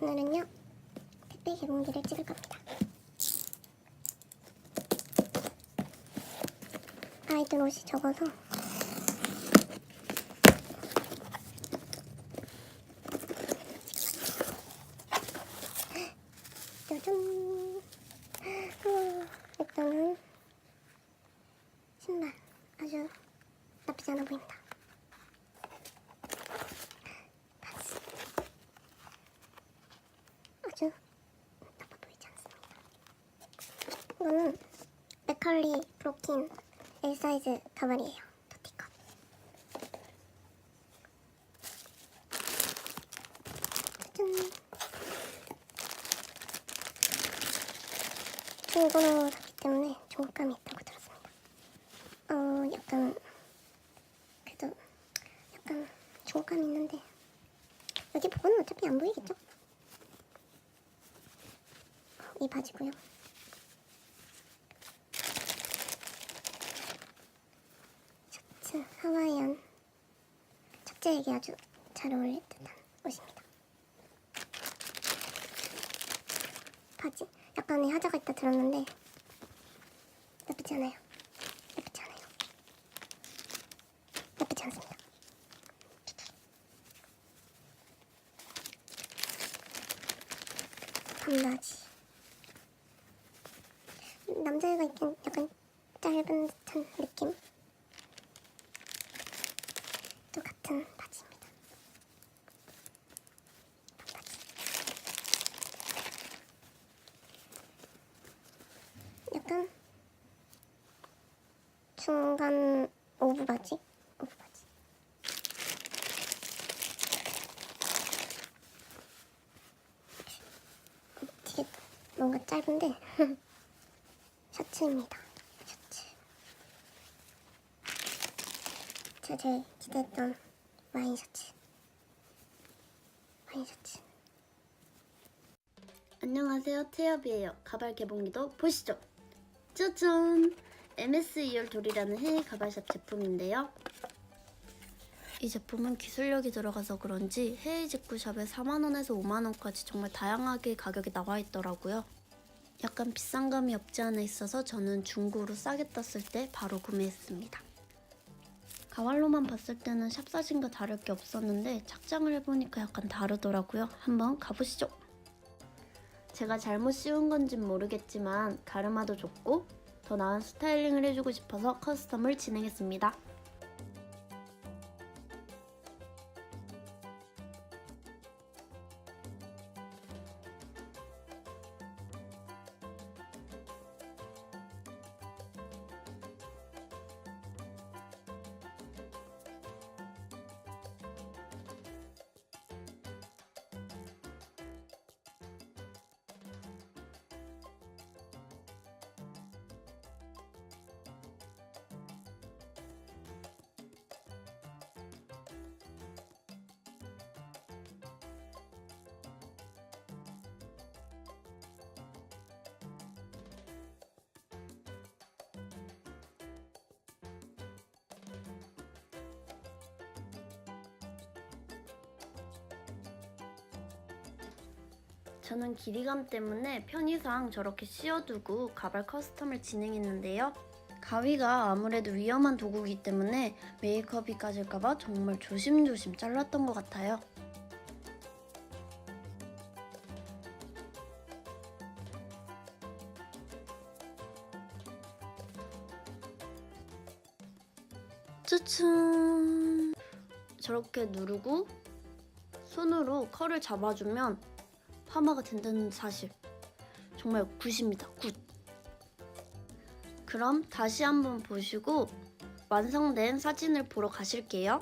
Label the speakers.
Speaker 1: 오늘은요 택배 개봉기를 찍을 겁니다. 아이들 옷이 적어서 짜잔 어, 일단은 신발 아주 나쁘지 않아 보인다. 바지 아주 나빠 보이지 않습니다. 이거는 맥컬리 브로킨 L 사이즈 가발이에요. 더티컷. 짠. 중고로 샀기 때문에 중고감이 있다고 들었습니다. 어, 약간 그래도 약간 중고감이 있는데 여기 보고는 어차피 안 보이겠죠? 이 바지고요. 셔츠 하와이안 셔츠에게 아주 잘 어울릴 듯한 옷입니다. 바지 약간의 하자가 있다 들었는데 나쁘지 않아요. 나쁘지 않아요. 나쁘지 않습니다. 반바지 남자애가 입긴 약간 짧은 듯한 느낌 또 같은 바지입니다 반바지 약간 중간 오브 바지 오브 바지 되게 뭔가 짧은데 셔츠입니다. 셔츠. 제가 제일 기대했던 와인 셔츠. 와인 셔츠.
Speaker 2: 안녕하세요 태엽이에요 가발 개봉기도 보시죠 짜잔. MS 2열 돌이라는 해외 가발샵 제품인데요. 이 제품은 기술력이 들어가서 그런지 해외 직구샵에 4만원에서 5만원까지 정말 다양하게 가격이 나와 있더라고요. 약간 비싼 감이 없지 않아 있어서 저는 중고로 싸게 떴을 때 바로 구매했습니다. 가발로만 봤을 때는 샵 사진과 다를 게 없었는데 착장을 해보니까 약간 다르더라고요. 한번 가보시죠 제가 잘못 씌운 건진 모르겠지만 가르마도 좋고 더 나은 스타일링을 해주고 싶어서 커스텀을 진행했습니다. 저는 길이감 때문에 편의상 저렇게 씌워두고 가발 커스텀을 진행했는데요. 가위가 아무래도 위험한 도구이기 때문에 메이크업이 까질까봐 정말 조심조심 잘랐던 것 같아요. 짜잔! 저렇게 누르고 손으로 컬을 잡아주면 파마가 된다는 사실. 정말 굿입니다. 굿. 그럼 다시 한번 보시고 완성된 사진을 보러 가실게요